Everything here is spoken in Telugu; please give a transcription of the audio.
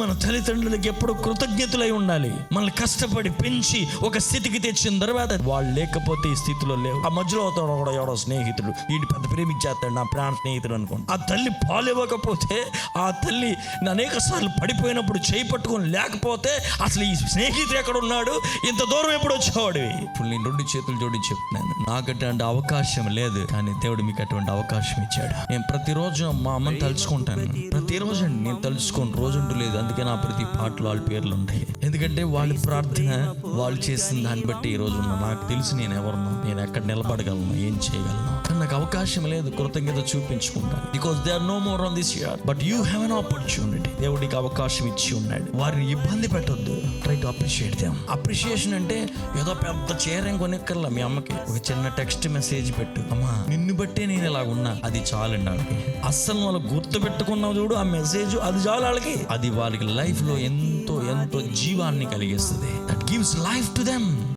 మన తల్లిదండ్రులకు ఎప్పుడు కృతజ్ఞతలై ఉండాలి. మనల్ని కష్టపడి పెంచి ఒక స్థితికి తెచ్చిన తర్వాత వాళ్ళు లేకపోతే ఈ స్థితిలో లేవు. ఆ మధ్యలో అవుతాడు కూడా ఎవడో స్నేహితుడు. వీడి పెద్ద ప్రేమించేస్తాడు నా ప్రాణ స్నేహితుడు అనుకోండి ఆ తల్లి పాలివ్వకపోతే ఆ తల్లి అనేక సార్లు పడిపోయినప్పుడు చేయి పట్టుకొని లేకపోతే అసలు ఈ స్నేహితుడు ఎక్కడ ఉన్నాడు? ఇంత దూరం ఎప్పుడు వచ్చేవాడు? ఇప్పుడు నేను రెండు చేతులు జోడించి చెప్తున్నాను. నాకు అటువంటి అవకాశం లేదు కానీ దేవుడు మీకు అటువంటి అవకాశం ఇచ్చాడు. నేను ప్రతిరోజు మా అమ్మని తలుచుకుంటాను. ప్రతిరోజు నేను తలుచుకోను రోజు లేదు. అందుకే నా ప్రతి పాటలో వాళ్ళ పేర్లు ఉంటాయి. ఎందుకంటే వాళ్ళ ప్రార్థన వాళ్ళు చేసిన దాన్ని బట్టి ఈ రోజు నాకు తెలిసి నేను ఎవరున్నా. నేను ఎక్కడ నిలబడగలను ఏం చేయగలను. అవకాశం లేదు కృతజ్ఞత చూపించుకుంటాను. Because they are no more on this year but you have an opportunity దేవుడికి అవకాశం ఇచ్చి ఉన్నాడు. వారిని ఇబ్బంది పెట్టొద్దు. Try to appreciate them appreciation అంటే ఏదో పెద్ద చీరం కొనిక్కర్లా మీ అమ్మకి. ఒక చిన్న టెక్స్ట్ మెసేజ్ పెట్టు. అమ్మా నిన్ను బట్టే నేను ఇలా ఉన్నా. అది చాలండి వాళ్ళకి అస్సలు వాళ్ళు గుర్తు పెట్టుకున్నావు చూడు ఆ మెసేజ్ అది చాలు వాళ్ళకి అది వాళ్ళకి లైఫ్లో ఎంతో ఎంతో జీవాన్ని కలిగిస్తుంది. That gives life to them